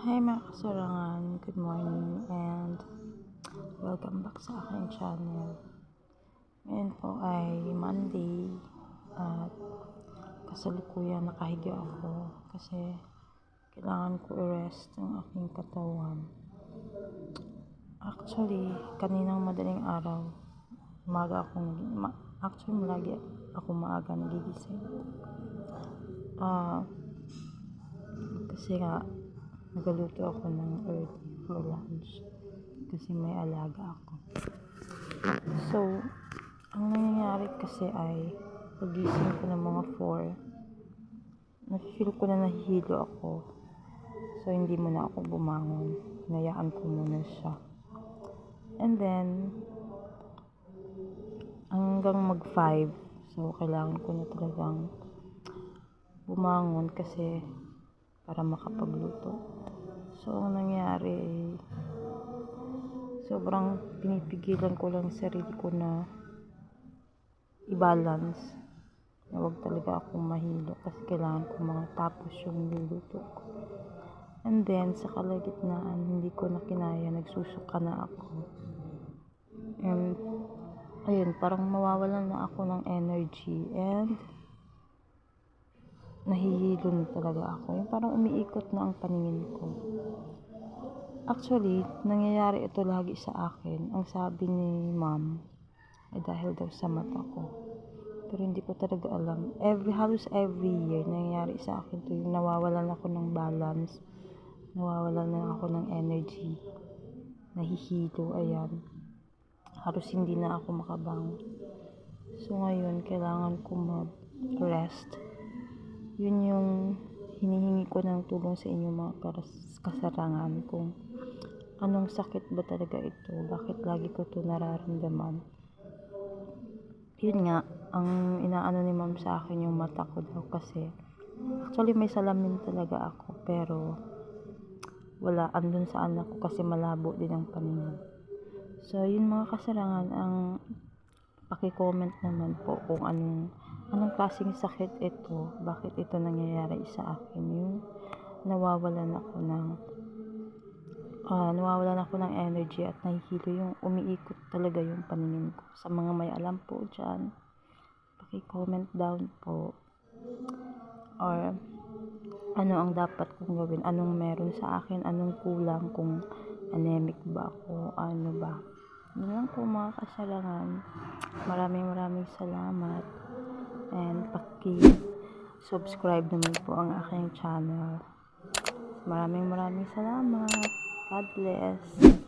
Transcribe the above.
Hi mga kasarangan, good morning and welcome back sa aking channel. Ngayon po ay Monday at kasalukuyan nakahiga ako kasi kailangan ko i-rest ang aking katawan. Actually, kaninang madaling araw, umaga akong, ma, actually lagi ako maaga nagigising. Ah, kasi nga, nagaluto ako ng early for lunch kasi may alaga ako. So, ang nangyayari kasi ay pagising ko ng mga 4, na-feel ko na nahihilo ako. So, hindi mo na ako bumangon. Nayaan ko muna siya. And then, hanggang mag 5, so kailangan ko na talagang bumangon kasi para makapagluto. So, ang nangyari ay sobrang pinipigilan ko lang sarili ko na i-balance na wag talaga akong mahilo kasi kailangan ko matapos yung niluto ko. And then, sa kalagitnaan, hindi ko na kinaya, nagsusuka na ako. And, ayun, parang mawawalan na ako ng energy and nahihilo na talaga ako. Yung parang umiikot na ang paningin ko. Actually, nangyayari ito lagi sa akin. Ang sabi ni ma'am, ay dahil daw sa mata ko. Pero hindi ko talaga alam. Every, halos every year, nangyayari sa akin to yung nawawalan ako ng balance. Nawawalan na ako ng energy. Nahihilo, ayan. Halos hindi na ako makabangon. So ngayon, kailangan ko mag-rest yun yung hinihingi ko ng tulong sa inyo mga kasarangan kung anong sakit ba talaga ito, bakit lagi ko to nararamdaman. Yun nga, ang inaano ni ma'am sa akin yung mata ko daw kasi actually may salamin talaga ako pero wala, andun sa anak ko kasi malabo din ang paningin. So, yun mga kasarangan, ang paki-comment naman po kung anong anong klaseng sakit ito, bakit ito nangyayari sa akin, yung nawawalan ako ng uh, nawawalan ako ng energy at nahihilo yung umiikot talaga yung paningin ko. Sa mga may alam po dyan, paki-comment down po. Or ano ang dapat kong gawin, anong meron sa akin, anong kulang, kung anemic ba ako, ano ba. Yun lang po mga kasalangan. Maraming maraming salamat and paki-subscribe naman po ang aking channel. Maraming maraming salamat. God bless.